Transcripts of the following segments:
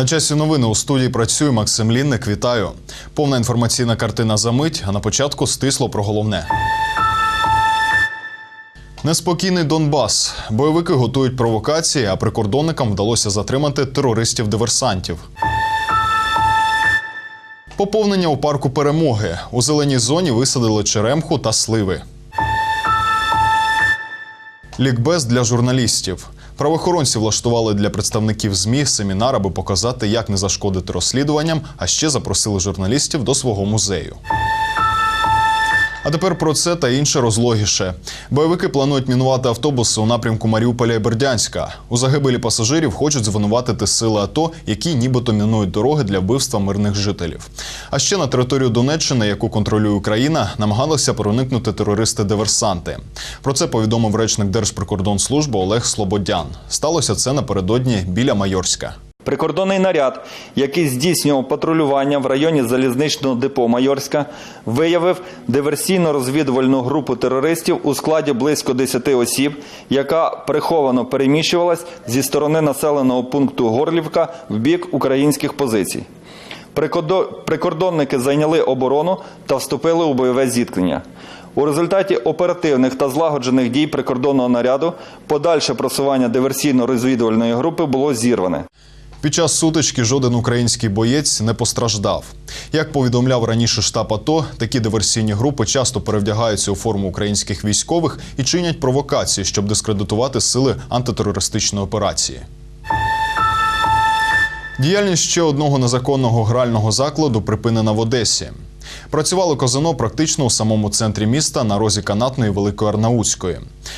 На часі новини у студії працює Максим Лінник. Вітаю. Повна інформаційна картина за мить, а на початку стисло про головне. Неспокійний Донбас. Бойовики готують провокації, а прикордонникам вдалося затримати терористів-диверсантів. Поповнення у парку перемоги. У зеленій зоні висадили черемху та сливи. Лікбез для журналістів. Правоохоронці влаштували для представників ЗМІ семінар, аби показати, як не зашкодити розслідуванням, а ще запросили журналістів до свого музею. А тепер про це та інше розлогіше. Бойовики планують мінувати автобуси у напрямку Маріуполя і Бердянська. У загибелі пасажирів хочуть звинуватити сили АТО, які нібито мінують дороги для вбивства мирних жителів. А ще на територію Донеччини, яку контролює Україна, намагалися проникнути терористи-диверсанти. Про це повідомив речник Держприкордонслужби Олег Слободян. Сталося це напередодні біля Майорська. Прикордонний наряд, який здійснював патрулювання в районі залізничного депо Майорська, виявив диверсійно-розвідувальну групу терористів у складі близько 10 осіб, яка приховано переміщувалась зі сторони населеного пункту Горлівка в бік українських позицій. Прикордонники зайняли оборону та вступили у бойове зіткнення. У результаті оперативних та злагоджених дій прикордонного наряду подальше просування диверсійно-розвідувальної групи було зірване. Під час сутички жоден український боєць не постраждав. Як повідомляв раніше штаб АТО, такі диверсійні групи часто перевдягаються у форму українських військових і чинять провокації, щоб дискредитувати сили антитерористичної операції. Діяльність ще одного незаконного грального закладу припинена в Одесі. Працювало казино практично у самому центрі міста на розі канатної Великої Арнаутської.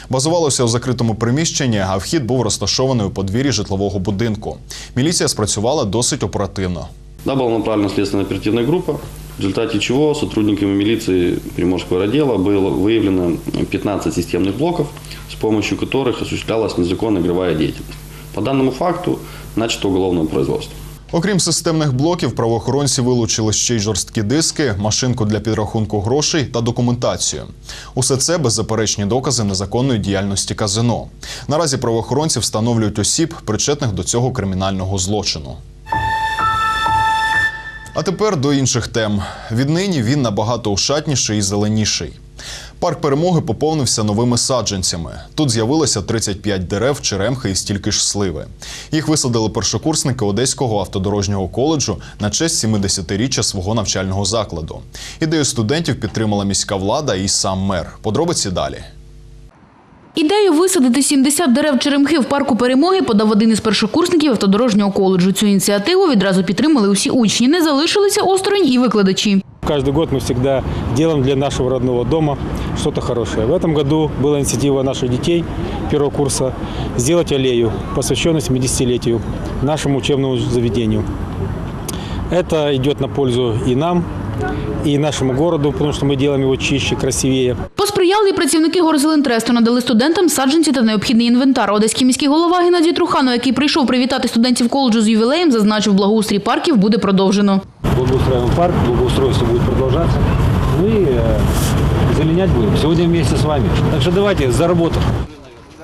Базувалося у закритому приміщенні, а вхід був розташований у подвір'ї житлового будинку. Міліція спрацювала досить оперативно. Да, была направлена следственная оперативная группа, в результате чего сотрудниками милиции Приморского отдела было выявлено 15 системных блоков, с помощью которых осуществлялась незаконная игровая деятельность. По данному факту начато уголовное производство. Окрім системних блоків, правоохоронці вилучили ще й жорсткі диски, машинку для підрахунку грошей та документацію. Усе це беззаперечні докази незаконної діяльності казино. Наразі правоохоронці встановлюють осіб, причетних до цього кримінального злочину. А тепер до інших тем. Віднині він набагато ушатніший і зеленіший. Парк перемоги поповнився новими саджанцями. Тут з'явилося 35 дерев, черемхи і стільки ж сливи. Їх висадили першокурсники Одеського автодорожнього коледжу на честь 70-річчя свого навчального закладу. Ідею студентів підтримала міська влада і сам мер. Подробиці далі. Ідею висадити 70 дерев черемхи в парку перемоги подав один із першокурсників автодорожнього коледжу. Цю ініціативу відразу підтримали усі учні. Не залишилися осторонь і викладачі. Каждый год мы всегда делаем для нашего родного дома что-то хорошее. В этом году была инициатива наших детей первого курса сделать аллею, посвященную 70-летию нашему учебному заведению. Это идет на пользу и нам, и нашему городу, потому что мы делаем его чище, красивее. Посприяли і працівники Горзелентресту, надали студентам саджанці та необхідний інвентар. Одеський міський голова Геннадій Труханов, який прийшов привітати студентів коледжу з ювілеєм, зазначив, благоустрій парків буде продовжено. Благоустраиваем парк, благоустройство буде продолжаться. Ну и э, зеленять будемо сьогодні вместе з вами. Так що давайте за работу.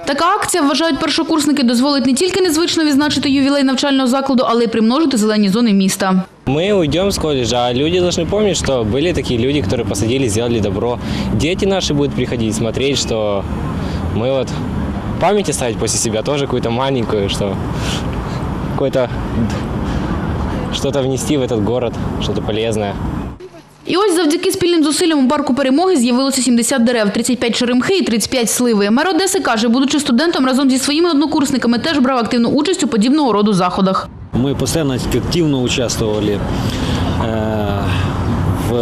Така акція, вважають першокурсники, дозволить не тільки незвично відзначити ювілей навчального закладу, але й примножити зелені зони міста. Мы уйдем с колледжа, а люди должны помнить, что были такие люди, которые посадили, сделали добро. Дети наши будут приходить, смотреть, что мы вот память оставить после себя тоже какую-то маленькую, что какой-то что-то внести в этот город, что-то полезное. І ось завдяки спільним зусиллям у парку перемоги з'явилося 70 дерев, 35 черемхи і 35 сливи. Мер Одеси каже, будучи студентом, разом зі своїми однокурсниками теж брав активну участь у подібного роду заходах. Ми постійно активно участвовали э, в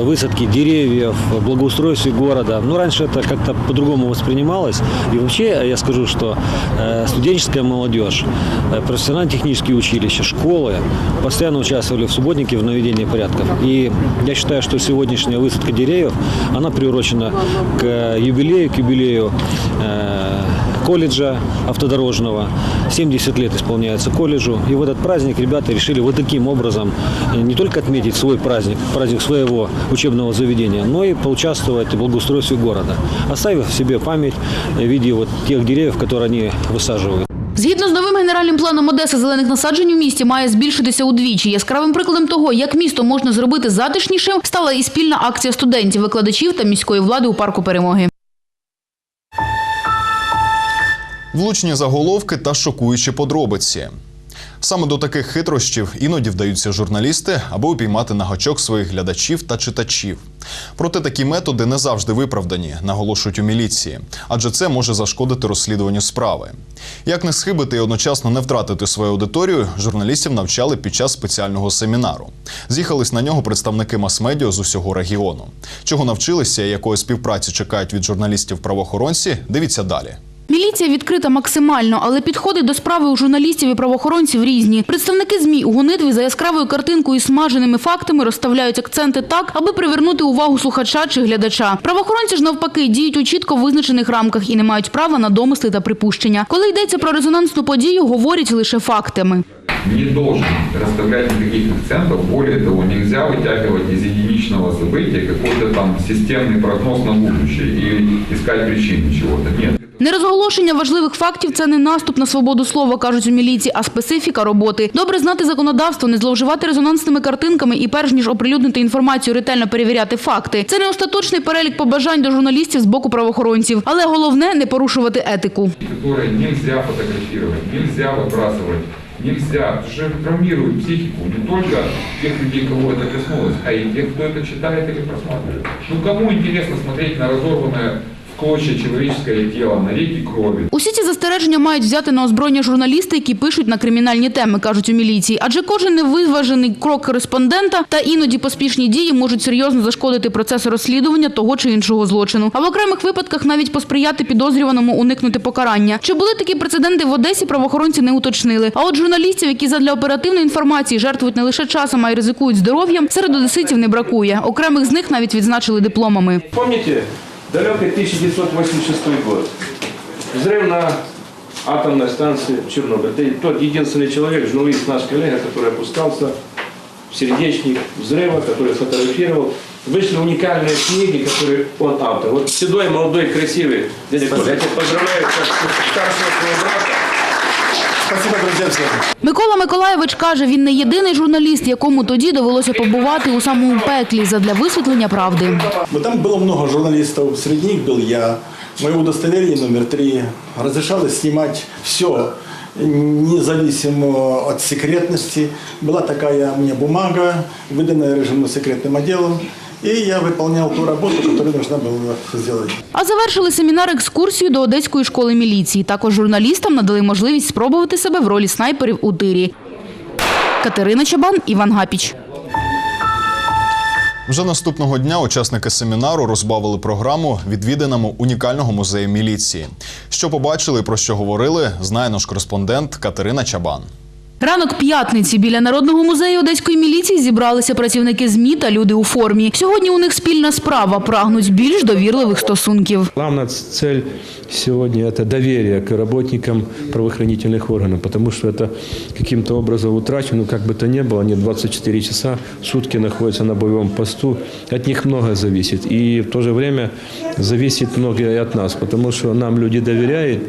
высадке деревьев, благоустройстве города. Но раньше это как-то по-другому воспринималось. И вообще я скажу, что э, студенческая молодежь, э, профессионально-технические училища, школы постоянно участвовали в субботнике в наведении порядков. И я считаю, что сегодняшняя высадка деревьев, она приурочена к юбилею, к юбилею э, колледжа автодорожного. 70 лет исполняется колледжу. И в этот праздник ребята решили вот таким образом э, не только отметить свой праздник, праздник своего учебного заведения, но и поучаствовать в благоустройстве города, оставив себе память в виде вот тех деревьев, которые они высаживают. Згідно з новим генеральним планом Одеси, зелених насаджень у місті має збільшитися удвічі. Яскравим прикладом того, як місто можна зробити затишнішим, стала і спільна акція студентів, викладачів та міської влади у парку перемоги. Влучні заголовки та шокуючі подробиці. Саме до таких хитрощів іноді вдаються журналісти, аби упіймати на гачок своїх глядачів та читачів. Проте такі методи не завжди виправдані, наголошують у міліції, адже це може зашкодити розслідуванню справи. Як не схибити і одночасно не втратити свою аудиторію, журналістів навчали під час спеціального семінару. З'їхались на нього представники мас-медіа з усього регіону. Чого навчилися і якої співпраці чекають від журналістів правоохоронці, дивіться далі. Міліція відкрита максимально, але підходи до справи у журналістів і правоохоронців різні. Представники ЗМІ у гонитві за яскравою картинкою і смаженими фактами розставляють акценти так, аби привернути увагу слухача чи глядача. Правоохоронці ж навпаки діють у чітко визначених рамках і не мають права на домисли та припущення. Коли йдеться про резонансну подію, говорять лише фактами. не должен расставлять никаких акцентов. Более того, нельзя вытягивать из единичного события какой-то там системный прогноз на будущее и искать причины чего-то. Нет. Нерозголошення важливих фактів – це не наступ на свободу слова, кажуть у міліції, а специфіка роботи. Добре знати законодавство, не зловживати резонансними картинками і перш ніж оприлюднити інформацію, ретельно перевіряти факти. Це не остаточний перелік побажань до журналістів з боку правоохоронців. Але головне – не порушувати етику. Которые нельзя фотографировать, нельзя выбрасывать, нельзя. Потому что это травмирует психику не только тех людей, кого это коснулось, а и тех, кто это читает или просматривает. Ну кому интересно смотреть на разорванное клочья человеческое тело, на реки крови? Усі ці застереження мають взяти на озброєння журналісти, які пишуть на кримінальні теми, кажуть у міліції. Адже кожен невиважений крок кореспондента та іноді поспішні дії можуть серйозно зашкодити процесу розслідування того чи іншого злочину. А в окремих випадках навіть посприяти підозрюваному уникнути покарання. Чи були такі прецеденти в Одесі, правоохоронці не уточнили. А от журналістів, які задля оперативної інформації жертвують не лише часом, а й ризикують здоров'ям, серед одеситів не бракує. Окремих з них навіть відзначили дипломами. Помните, далекий 1986 год. Взрыв на атомной станции в Чернобыле. Это тот единственный человек, журналист, наш коллега, который опускался в сердечник взрыва, который фотографировал. Вышли уникальные книги, которые он автор. Вот седой, молодой, красивый. Дядя Коля, я тебя поздравляю как старшего своего брата. Микола Миколаєвич каже, він не єдиний журналіст, якому тоді довелося побувати у самому пеклі задля висвітлення правди. Вот там было много журналистов, среди них был я. Мое удостоверение номер три разрешалось снимать все, независимо от секретности. Была такая у меня бумага, выданная режимно-секретным отделом. И я выполнял ту работу, которую нужно было сделать. А завершили семінар екскурсію до Одеської школи міліції. Також журналістам надали можливість спробувати себе в ролі снайперів у тирі. Катерина Чабан, Іван Гапіч. Вже наступного дня учасники семінару розбавили програму відвіданому унікального музею міліції. Що побачили і про що говорили, знає наш кореспондент Катерина Чабан. Ранок п'ятниці біля Народного музею Одеської міліції зібралися працівники ЗМІ та люди у формі. Сьогодні у них спільна справа – прагнуть більш довірливих стосунків. Главная цель сегодня – это доверие к работникам правоохранительных органов, потому что это каким-то образом утрачено, как бы то ни было, они 24 часа в сутки находятся на боевом посту, от них многое зависит. И в то же время зависит многое и от нас, потому что нам люди доверяют,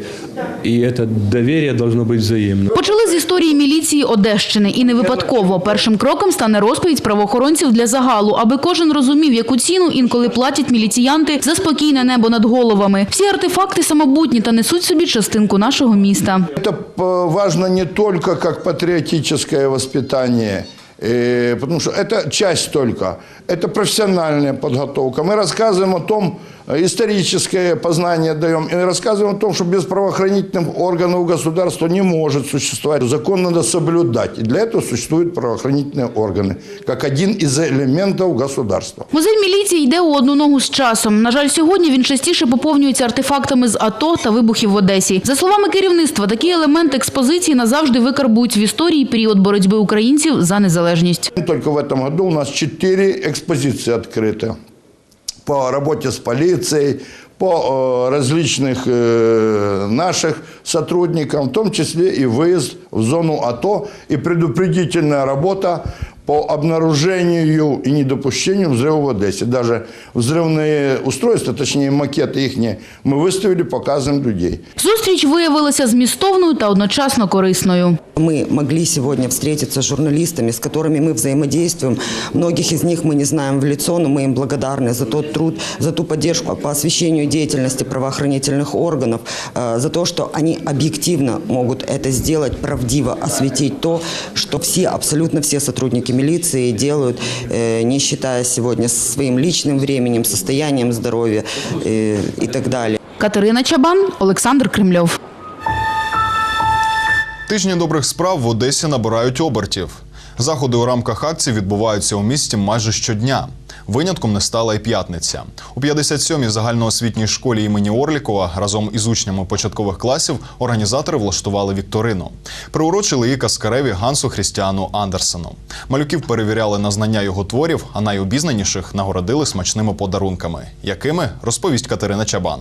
и это доверие должно быть взаимно. Почали з історії міліції Одещини. І не випадково. Першим кроком стане розповідь правоохоронців для загалу, аби кожен розумів, яку ціну інколи платять міліціянти за спокійне небо над головами. Всі артефакти самобутні та несуть собі частинку нашого міста. Это э, важно не только как патриотическое воспитание, э, потому что это часть только. Это профессиональная подготовка. Мы рассказываем о том, э, историческое познание даем, и рассказываем о том, что без правоохранительных органов государства не может существовать. Закон надо соблюдать. И для этого существуют правоохранительные органы, как один из элементов государства. Музей міліції йде у одну ногу з часом. На жаль, сьогодні він частіше поповнюється артефактами з АТО та вибухів в Одесі. За словами керівництва, такі елементи експозиції назавжди викарбують в історії період боротьби українців за незалежність. Только в этом году у нас четыре экспозиции открыты по работе с полицией, по э, различных э, наших сотрудникам, в том числе и выезд в зону АТО и предупредительная работа по обнаружению и недопущению взрыва в Одессе. Даже взрывные устройства, точнее макеты их, мы выставили, показываем людей. Зустріч виявилася змістовною та одночасно корисною. Мы могли сегодня встретиться с журналистами, с которыми мы взаимодействуем. Многих из них мы не знаем в лицо, но мы им благодарны за тот труд, за ту поддержку по освещению деятельности правоохранительных органов, э, за то, что они объективно могут это сделать, правдиво осветить то, что все, абсолютно все сотрудники милиции делают, э, не считая сегодня своим личным временем, состоянием здоровья э, и так далее. Катерина Чабан, Олександр Кремльов. Тижні добрих справ в Одесі набирають обертів. Заходи у рамках акції відбуваються у місті майже щодня. Винятком не стала і п'ятниця. У 57-й загальноосвітній школі імені Орлікова разом із учнями початкових класів організатори влаштували вікторину. Приурочили її каскареві Гансу Хрістіану Андерсену. Малюків перевіряли на знання його творів, а найобізнаніших нагородили смачними подарунками. Якими розповість Катерина Чабан.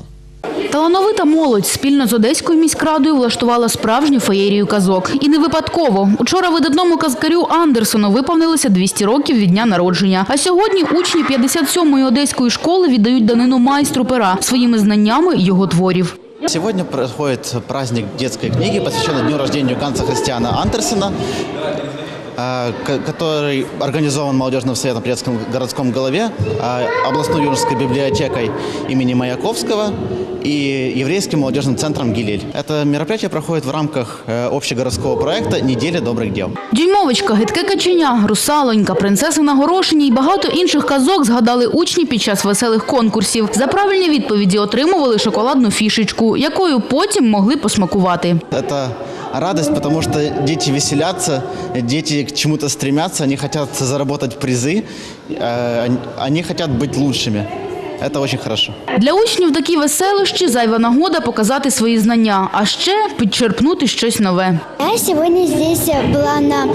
Талановита молодь спільно з Одеською міськрадою влаштувала справжню феєрію казок. І не випадково. Учора видатному казкарю Андерсону виповнилося 200 років від дня народження. А сьогодні учні 57-ї одеської школи віддають данину майстру пера своїми знаннями його творів. Сегодня проходит праздник детской книги, посвященный дню рождения Ганса Христиана Андерсена, который организован молодежным советом при Детском городском голове, э, областной юношеской библиотекой имени Маяковского и еврейским молодежным центром «Гилель». Это мероприятие проходит в рамках э, общегородского проекта «Неделя добрых дел». Дюймовочка, гидке каченя, русалонька, принцеси на горошині і багато інших казок згадали учні під час веселих конкурсів. За правильні відповіді отримували шоколадну фішечку, якою потім могли посмакувати. Это радость, потому что дети веселятся, дети к чему-то стремятся, они хотят заработать призы, э, они- они хотят быть лучшими. Это очень хорошо. Для учнів такі веселощі зайва нагода показати свої знання, а ще підчерпнути щось нове. Я сегодня здесь была на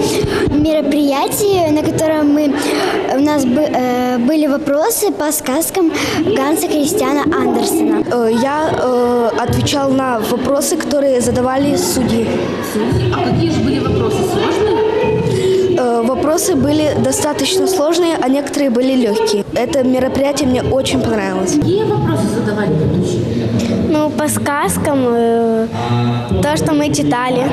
мероприятии, на котором мы, у нас бы- э, были вопросы по сказкам Ганса Кристиана Андерсена. Я э, отвечал на вопросы, которые задавали судьи. А які ж були вопроси сложні? Э, вопросы были достаточно сложные, а некоторые были легкие. Это мероприятие мне очень понравилось. Які вопроси задавати будуть? Ну, по сказкам, э, то, что мы читали.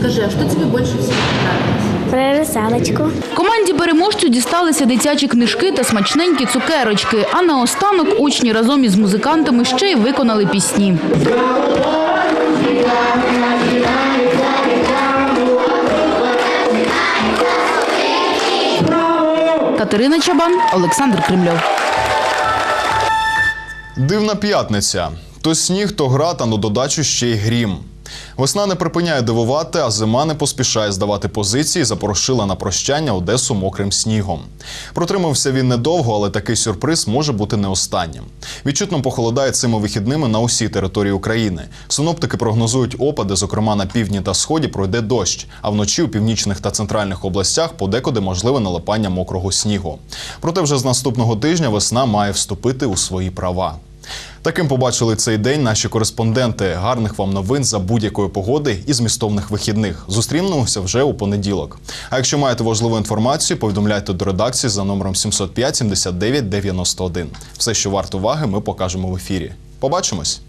Скажи, а що тобі більше всього подобається? Про русалочку. Команді переможців дісталися дитячі книжки та смачненькі цукерочки. А наостанок учні разом із музикантами ще й виконали пісні. Катерина Чабан, Олександр Кремльов. Дивна п'ятниця. То сніг, то гра, та на додачу ще й грім. Весна не припиняє дивувати, а зима не поспішає здавати позиції, запорошила на прощання Одесу мокрим снігом. Протримався він недовго, але такий сюрприз може бути не останнім. Відчутно похолодає цими вихідними на усій території України. Синоптики прогнозують опади, зокрема на півдні та сході пройде дощ, а вночі у північних та центральних областях подекуди можливе налипання мокрого снігу. Проте вже з наступного тижня весна має вступити у свої права. Таким побачили цей день наші кореспонденти. Гарних вам новин за будь-якої погоди і змістовних вихідних. Зустрінемося вже у понеділок. А якщо маєте важливу інформацію, повідомляйте до редакції за номером 705 79 91. Все, що варто уваги, ми покажемо в ефірі. Побачимось!